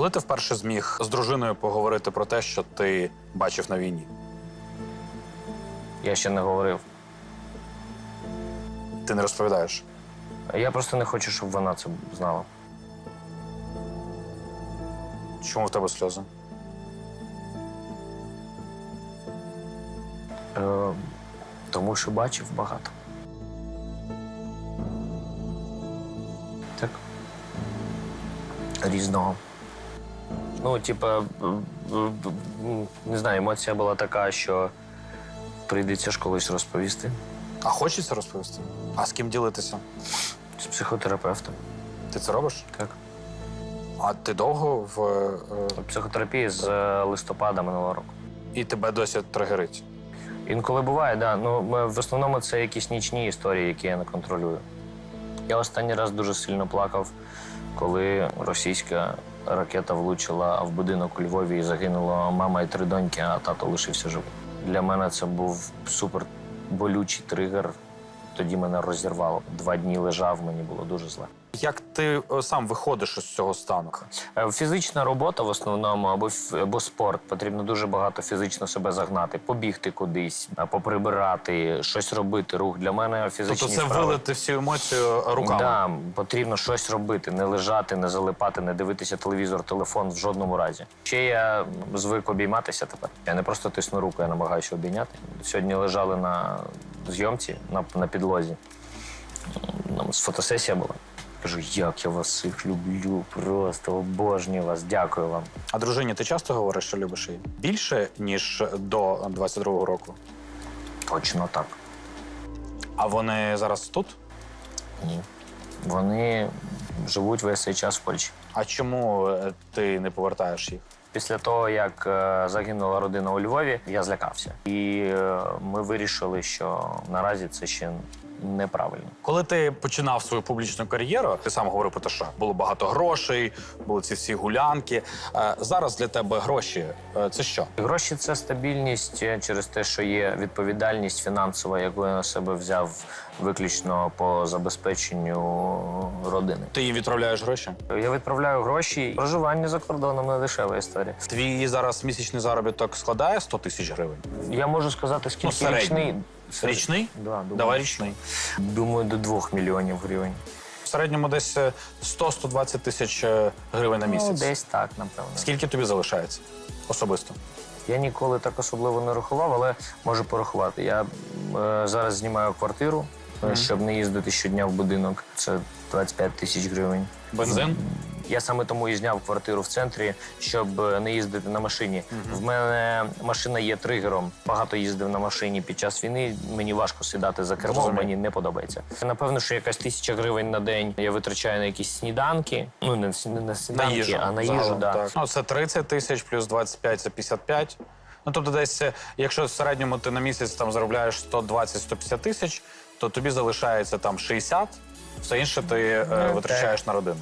Коли ти вперше зміг з дружиною поговорити про те, що ти бачив на війні? Я ще не говорив. Ти не розповідаєш. Я просто не хочу, щоб вона це знала. Чому в тебе сльози? Е, тому що бачив багато. Так. Різного. Ну, типа, не знаю, емоція була така, що прийдеться ж колись розповісти А хочеться розповісти? А з ким ділитися? з психотерапевтом. Ти це робиш? Так. А ти довго в. е, Психотерапії з е, листопада минулого року. і тебе досі тригерить? Інколи буває, да. Ну, в основному це якісь нічні історії, які я не контролюю. Я останній раз дуже сильно плакав, коли російська ракета влучила в будинок у Львові і загинула мама і три доньки, а тато лишився живий. Для мене це був супер болючий тригер. Тоді мене розірвало. Два дні лежав, мені було дуже зле. Як ти е, сам виходиш із цього стану? Е, Фізична робота в основному або, або спорт. Потрібно дуже багато фізично себе загнати, побігти кудись, а, поприбирати, щось робити. Рух для мене фізичні Тобто це вправи. вилити всю емоцію руками? Да, потрібно щось робити, не лежати, не залипати, не дивитися телевізор, телефон в жодному разі. Ще я звик обійматися тепер. Я не просто тисну руку, я намагаюся обійняти. Сьогодні лежали на зйомці на, на підлозі. М, Фотосесія була. Кажу, як я вас всіх люблю, просто обожнюю вас, дякую вам. А дружині ти часто говориш, що любиш її? Більше, ніж до 22-го року. Точно так. А вони зараз тут? Ні. Вони живуть весь цей час в Польщі. А чому е, ти не повертаєш їх? Після того, як е, загинула родина у Львові, я злякався. І е, ми вирішили, що наразі це ще неправильно. Коли ти починав свою публічну кар'єру, ти сам говорив про те, що було багато грошей, були ці всі гулянки. Е, Зараз для тебе гроші е, це що? Гроші це стабільність е, через те, що є відповідальність фінансова, яку я на себе взяв виключно по забезпеченню родини. Ти їм відправляєш гроші? Я відправляю гроші. Проживання за кордоном не дешева історія. Твій зараз місячний заробіток складає 100 тисяч гривень. Я можу сказати, скільки Ну, річний. Річний? Да, думаю, Давай річний. Думаю, до 2 мільйонів гривень. В середньому десь е, 100-120 тисяч е, гривень на місяць. Ну, десь так, напевно. Скільки тобі залишається особисто? Я ніколи так особливо не рахував, але можу порахувати. Я е, зараз знімаю квартиру, е, щоб не їздити щодня в будинок. Це 25 тисяч гривень. Бензин? Я саме тому і зняв квартиру в центрі, щоб е, не їздити на машині. В мене машина є тригером. Багато їздив на машині під час війни. Мені важко сідати за кермо, мені не подобається. Напевно, що якась тисяча гривень на день я витрачаю на якісь сніданки. Ну не, с- не на На їжу. а на їжу. загалом, Да. так. Ну, це 30 тисяч плюс 25 – це 55. Ну, тобто десь, якщо в середньому ти на місяць там заробляєш 120-150 тисяч, то тобі залишається там 60, все інше ти е, Ну, витрачаєш на родину.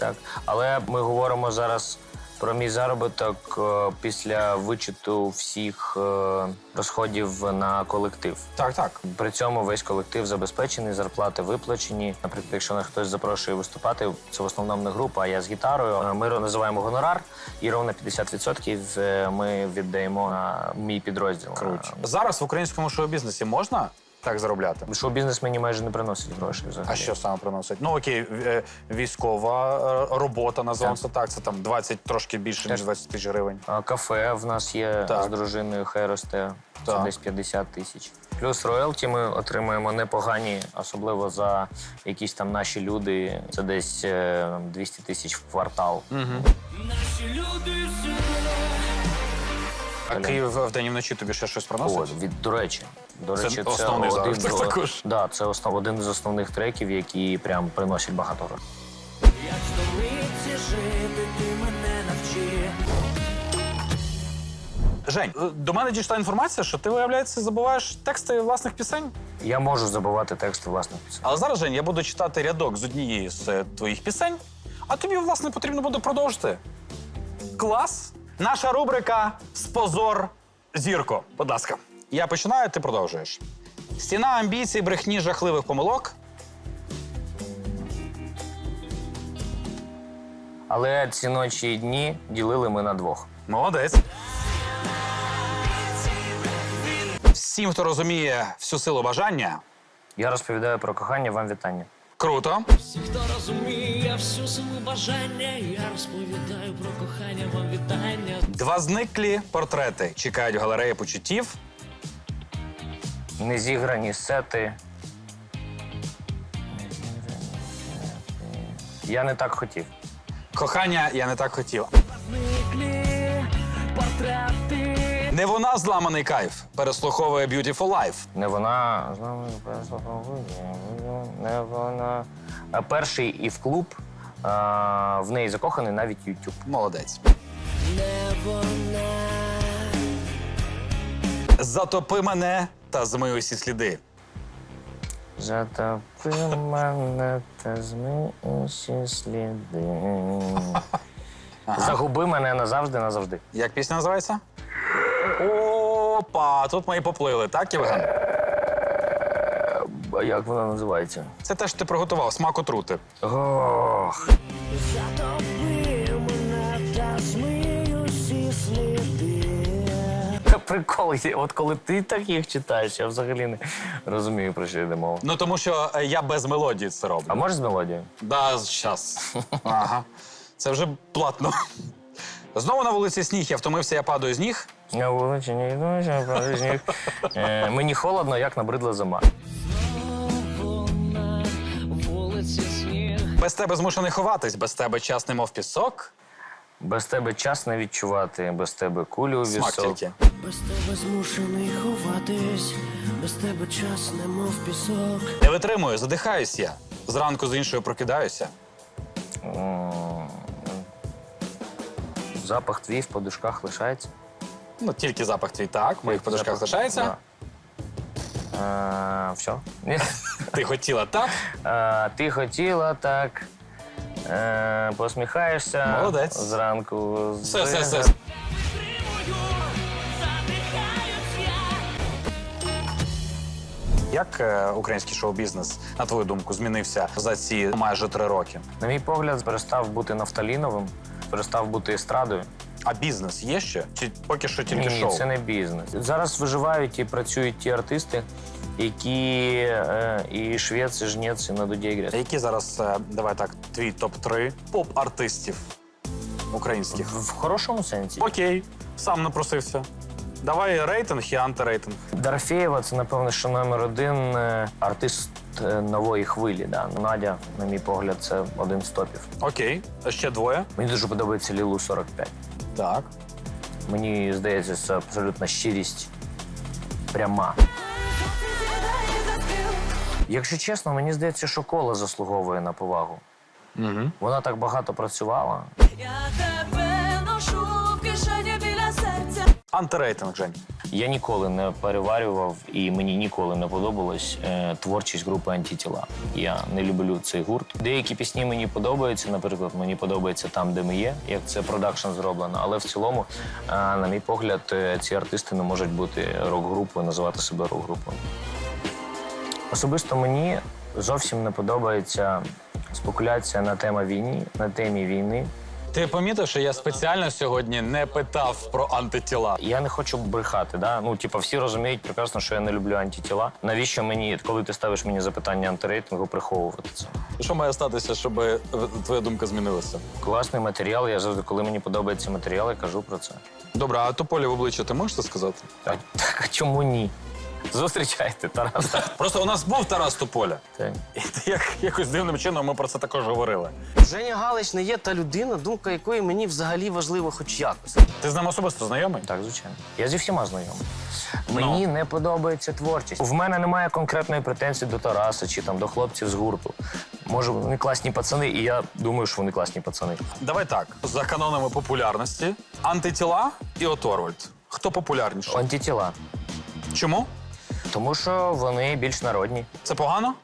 Так, але ми говоримо зараз про мій заробіток е, після вичету всіх е, розходів на колектив. Так, так. При цьому весь колектив забезпечений, зарплати виплачені. Наприклад, якщо нас хтось запрошує виступати, це в основному не група, а я з гітарою. Е, Ми називаємо гонорар, і ровно 50% е, ми віддаємо на мій підрозділ. Круто. Зараз в українському шоу-бізнесі можна так заробляти? Е, Шоу-бізнес мені майже не приносить грошей взагалі. А що саме приносить? Ну окей, е, військова е, робота, називаємо це так. Це там 20, трошки більше, ніж 20 тисяч гривень. А Кафе в нас є Так. з дружиною, хай росте. Це Так. десь 50 тисяч. Плюс роялті ми отримуємо непогані, особливо за якісь там наші люди. Це десь е, 200 тисяч в квартал. А Київ вдень і вночі тобі ще щось О, приносить? від, до речі, до Це речі, це, основний один, заробіток з- також. Да, це основ, один з основних треків, які прям приносять багато грошей. Як столиці жити, ти мене навчи. Жень, е, до мене дійшла інформація, що ти, виявляється, забуваєш тексти власних пісень. Я можу забувати тексти власних пісень. Але зараз, Жень, я буду читати рядок з однієї з е, твоїх пісень, а тобі, власне, потрібно буде продовжити. Клас! Наша рубрика Спозор зірко. Будь ласка. Я починаю, ти продовжуєш. Стіна амбіцій, брехні, жахливих помилок. Але ці ночі і дні ділили ми на двох. Молодець. Всім, хто розуміє всю силу бажання, Я розповідаю про кохання, вам вітання. Круто. Всі, хто розуміє всю силу бажання, я розповідаю про кохання, вам вітання. Два зниклі портрети чекають в галереї почуттів. Незіграні сети. Я не так хотів. Кохання я не так хотів. Зниклі портрети. Не вона зламаний кайф. Переслуховує Beautiful Life. Не вона. з нами Не вона. А перший і в клуб. А, в неї закоханий навіть YouTube. Молодець. Не вона. Затопи мене та змий усі сліди. Затопи мене та зми усі сліди. Загуби мене назавжди, назавжди. Як пісня називається? Опа, тут ми і поплили, так, Євген? А як вона називається? Це те, що ти приготував, смак отрути. Ох. Прикол, є. от коли ти так їх читаєш, я взагалі не розумію, про що йде мова. Ну тому що е, я без мелодії це роблю. А можеш з мелодією? Да, щас. Ага. Це вже платно. Знову на вулиці сніг, я втомився, я падаю з ніг. На вулиці не йду, що падає сніг. Е, Мені холодно, як набридла зима. Без тебе змушений ховатись, без тебе час немов пісок. Без тебе час не відчувати, без тебе кулю у Смак вісок. тільки. Без тебе змушений ховатись, без тебе час немов пісок. Не витримую, задихаюсь я. Зранку з іншою прокидаюся. Запах твій в подушках лишається. Ну, тільки запах твій так, в моїх подушках Запах- лишається. Да. Е, все. Ти хотіла так. Е, ти хотіла так. Е, посміхаєшся Молодець. зранку. Все, все, все. Як е, український шоу-бізнес, на твою думку, змінився за ці майже три роки? На мій погляд, перестав бути нафталіновим, перестав бути естрадою. А бізнес є ще? Чи поки що тільки Ні, шоу? це не бізнес. Зараз виживають і працюють ті артисти, які е, і швець, і жнець, і на дуді А. Які зараз, е, давай так, твій топ-3 поп-артистів українських? В, в хорошому сенсі. Окей, сам напросився. Давай рейтинг і антирейтинг. Дорофєєва це, напевно, що номер один е, артист е, нової хвилі. Да. Надя, на мій погляд, це один з топів. Окей, а ще двоє. Мені дуже подобається Лілу 45. Так. Мені здається, це абсолютна щирість пряма. Якщо чесно, мені здається, що кола заслуговує на повагу. Угу. Вона так багато працювала. Я тебе ношу в кишені біля серця. Антирейтинг, Жень. Я ніколи не переварював і мені ніколи не подобалась е, творчість групи антитіла. Я не люблю цей гурт. Деякі пісні мені подобаються. Наприклад, мені подобається там, де ми є, як це продакшн зроблено. Але в цілому, е, на мій погляд, е, ці артисти не можуть бути рок-групою, називати себе рок-групою. Особисто мені зовсім не подобається спекуляція на тему війни, на темі війни. Ти помітив, що я спеціально сьогодні не питав про антитіла. Я не хочу брехати, да? Ну, типа, всі розуміють прекрасно, що я не люблю антитіла. Навіщо мені, коли ти ставиш мені запитання антирейтингу, приховувати це? Що має статися, щоб е, твоя думка змінилася? Класний матеріал. Я завжди, коли мені подобається матеріал, я кажу про це. Добре, а тополі в обличчя ти можеш це сказати? А, так, а чому ні? Зустрічайте, Тарас. Просто у нас був Тарас Тополя. Так. І як, якось дивним чином ми про це також говорили. Женя Галич не є та людина, думка якої мені взагалі важлива хоч якось. Ти з ним особисто знайомий? Так, звичайно. Я зі всіма знайомий. Мені не подобається творчість. В мене немає конкретної претензії до Тараса чи там до хлопців з гурту. Може, вони класні пацани, і я думаю, що вони класні пацани. Давай так, за канонами популярності, антитіла і Оторвальд. Хто популярніший? Антитіла. Чому? Тому що вони більш народні. Це погано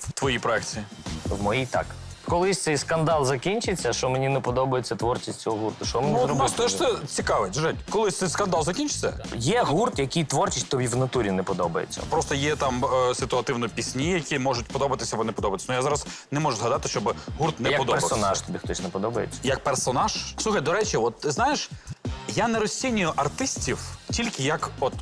в твоїй проекції? В моїй так. колись цей скандал закінчиться, що мені не подобається творчість цього гурту. Що мені Ну, зробити? нас теж це цікавить. Жень, коли цей скандал закінчиться, Є гурт, який творчість тобі в натурі не подобається. просто є там е, ситуативно пісні, які можуть подобатися або не подобатися. Ну я зараз не можу згадати, щоб гурт не Як подобався. персонаж тобі хтось не подобається. Як персонаж. Слухай, до речі, от ти знаєш, я не розцінюю артистів тільки як от.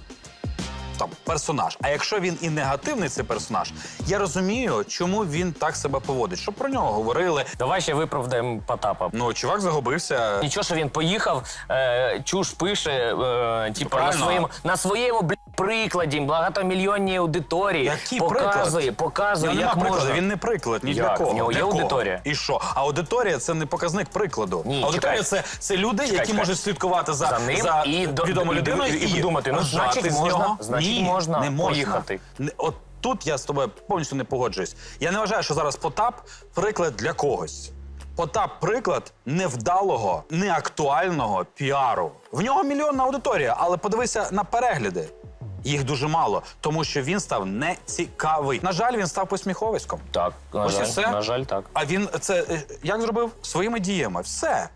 Там персонаж. А якщо він і негативний, цей персонаж, я розумію, чому він так себе поводить. Щоб про нього говорили. Давай ще виправдаємо Потапа. Ну, чувак загубився. Нічого, що він поїхав, е, чуш пише, е, типу, на Правильно. своєму, на своєму блядь, прикладі, багатомільйонній аудиторії. Який показує, приклад? показує, як нема прикладу, він не приклад ні для Як? кого. В нього Для є кого? аудиторія? І що? А аудиторія це не показник прикладу. Ні, аудиторія чекай. це, це люди, які чекай. можуть слідкувати за, За ним і до- відомою і- людиною і- і думати, ну, значить, з можна, нього. значить, Ні, можна не можна. поїхати. Не- От тут я з тобою повністю не погоджуюсь. Я не вважаю, що зараз Потап приклад для когось. Потап приклад невдалого, неактуального піару. В нього мільйонна аудиторія, але подивися на перегляди. Їх дуже мало, тому що він став нецікавий. На жаль, він став посміховиськом. Так, на Ось і жаль, все. на жаль, так. А він це е, як зробив? Своїми діями. Все.